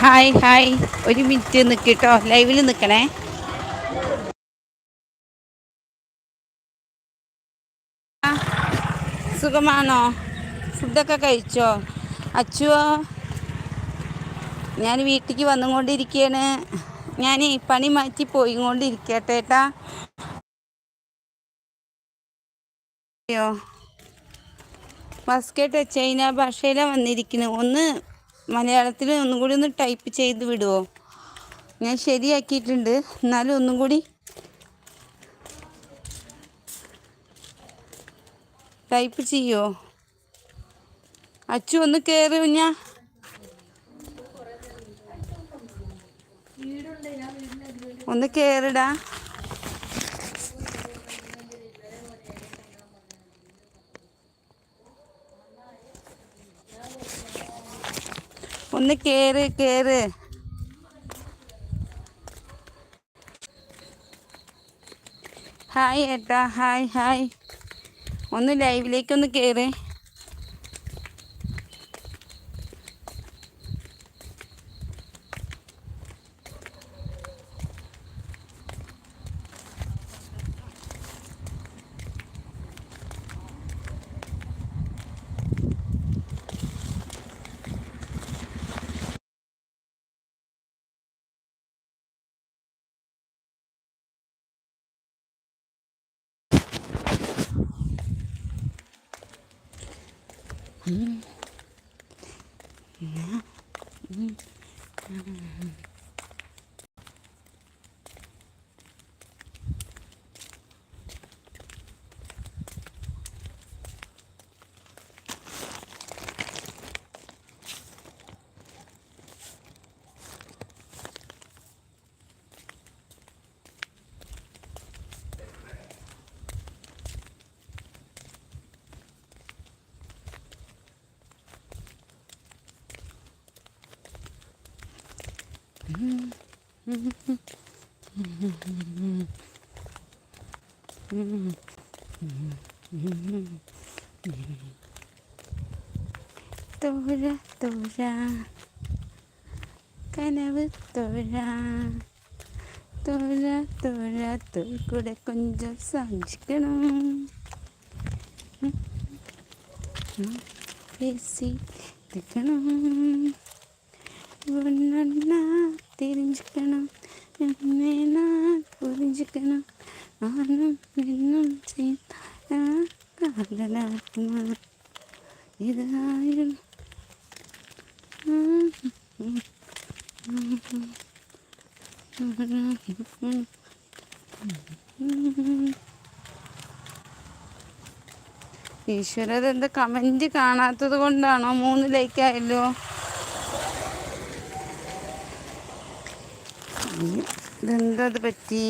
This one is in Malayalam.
Hi hi. ഒരു മിനിറ്റ് നിൽക്കിട്ടോ. ലൈവിൽ നിൽക്കണേ. സുഖമാണോ? ഫുഡൊക്കെ കഴിച്ചോ? അച്ചുവോ ഞാൻ വീട്ടിലേക്ക് വന്നുകൊണ്ടിരിക്കുകയാണ്. ഞാൻ പണി മാറ്റി പോയി പോയിക്കൊണ്ടിരിക്കട്ടേട്ടാ അയ്യോ. മസ്കറ്റ് ചൈന ഭാഷയിലാണ് വന്നിരിക്കുന്നത് ഒന്ന് മലയാളത്തിൽ ഒന്നും കൂടി ഒന്ന് ടൈപ്പ് ചെയ്ത് വിടുമോ ഞാൻ ശരിയാക്കിയിട്ടുണ്ട്. എന്നാലും ഒന്നും കൂടി ടൈപ്പ് ചെയ്യോ? അച്ചു ഒന്ന് കയറി ഞാൻ ഒന്ന് കയറിടാ ഒന്ന് കേറ് കേറ്. ഹായ് ഏട്ടാ ഹായ് ഹായ് ഒന്ന് ലൈവിലേക്ക് ഒന്ന് കേറ് തോഴ തോഴ കനവ് തോഴ തോഴ തോഴ തോൽക്കൂടെ കൊഞ്ചം സാധിക്കണം പേசி എടുക്കണം ഒന്നെണ്ണ തിരിഞ്ചിക്കണം എന്നേനാ പുരിഞ്ഞിക്കണം ആനും എന്നും ചെയ്യുന്ന ഇതായിരുന്നു ഈശ്വരത് എന്താ കമന്റ് കാണാത്തത് കൊണ്ടാണോ മൂന്ന് ലൈക്ക് ഇതെന്തത് പറ്റി?